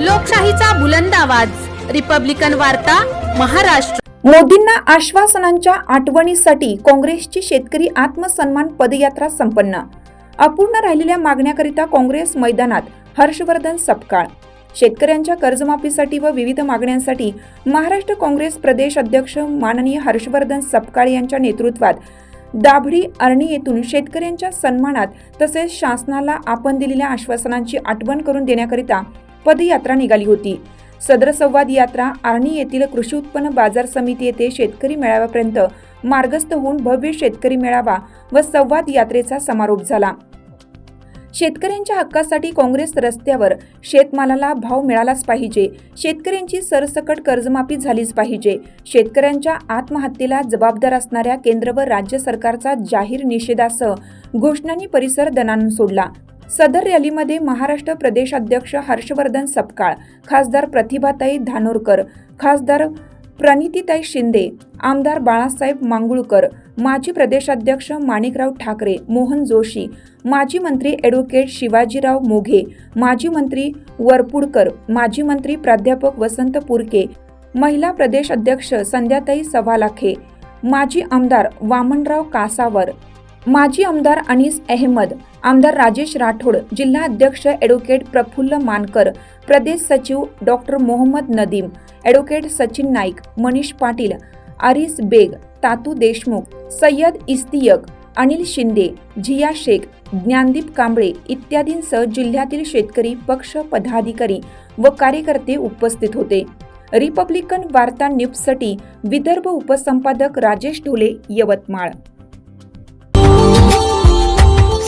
लोकशाहीचा बुलंद आवाज. रिपब्लिकन वार्ता महाराष्ट्र. मोदींना आश्वासनांच्या आठवणीसाठी काँग्रेसची शेतकरी आत्मसन्मान पदयात्रा संपन्न. अपूर्ण राहिलेल्या मागण्याकरिता काँग्रेस मैदानात हर्षवर्धन सपकाळ. शेतकऱ्यांच्या कर्जमाफीसाठी व विविध मागण्यांसाठी महाराष्ट्र काँग्रेस प्रदेश अध्यक्ष माननीय हर्षवर्धन सपकाळ यांच्या नेतृत्वात दाभडी अरणी येथून शेतकऱ्यांच्या सन्मानात तसेच शासनाला आपण दिलेल्या आश्वासनांची आठवण करून देण्याकरिता पदयात्रा निघाली होती. सदर संवाद यात्रा आर्णी येथील कृषी उत्पन्न बाजार समिती येथे शेतकरी मेळाव्यापर्यंत मार्गस्थ होऊन भव्य शेतकरी मेळावा व संवाद यात्रेचा समारोप झाला. शेतकऱ्यांच्या हक्कासाठी काँग्रेस रस्त्यावर शेतमालाला भाव मिळालाच पाहिजे. शेतकऱ्यांची सरसकट कर्जमाफी झालीच पाहिजे. शेतकऱ्यांच्या आत्महत्येला जबाबदार असणाऱ्या केंद्र व राज्य सरकारचा जाहीर निषेधासह घोषणांनी परिसर दणाणून सोडला. सदर रॅलीमध्ये महाराष्ट्र प्रदेशाध्यक्ष हर्षवर्धन सपकाळ खासदार प्रतिभाताई धानोरकर खासदार प्रणितीताई शिंदे आमदार बाळासाहेब मांगुळकर माजी प्रदेशाध्यक्ष माणिकराव ठाकरे मोहन जोशी माजी मंत्री ॲडव्होकेट शिवाजीराव मोघे माजी मंत्री वरपुडकर माजी मंत्री प्राध्यापक वसंत पुरके महिला प्रदेश अध्यक्ष संध्याताई सवालाखे माजी आमदार वामनराव कासावर माजी आमदार अनिस अहमद आमदार राजेश राठोड जिल्हा अध्यक्ष ॲडव्होकेट प्रफुल्ल मानकर प्रदेश सचिव डॉक्टर मोहम्मद नदीम ॲडव्होकेट सचिन नाईक मनीष पाटील आरिस बेग तातू देशमुख सय्यद इस्तियक अनिल शिंदे झिया शेख ज्ञानदीप कांबळे इत्यादींसह जिल्ह्यातील शेतकरी पक्ष पदाधिकारी व कार्यकर्ते उपस्थित होते. रिपब्लिकन वार्ता न्यूजसाठी विदर्भ उपसंपादक राजेश ढोले यवतमाळ.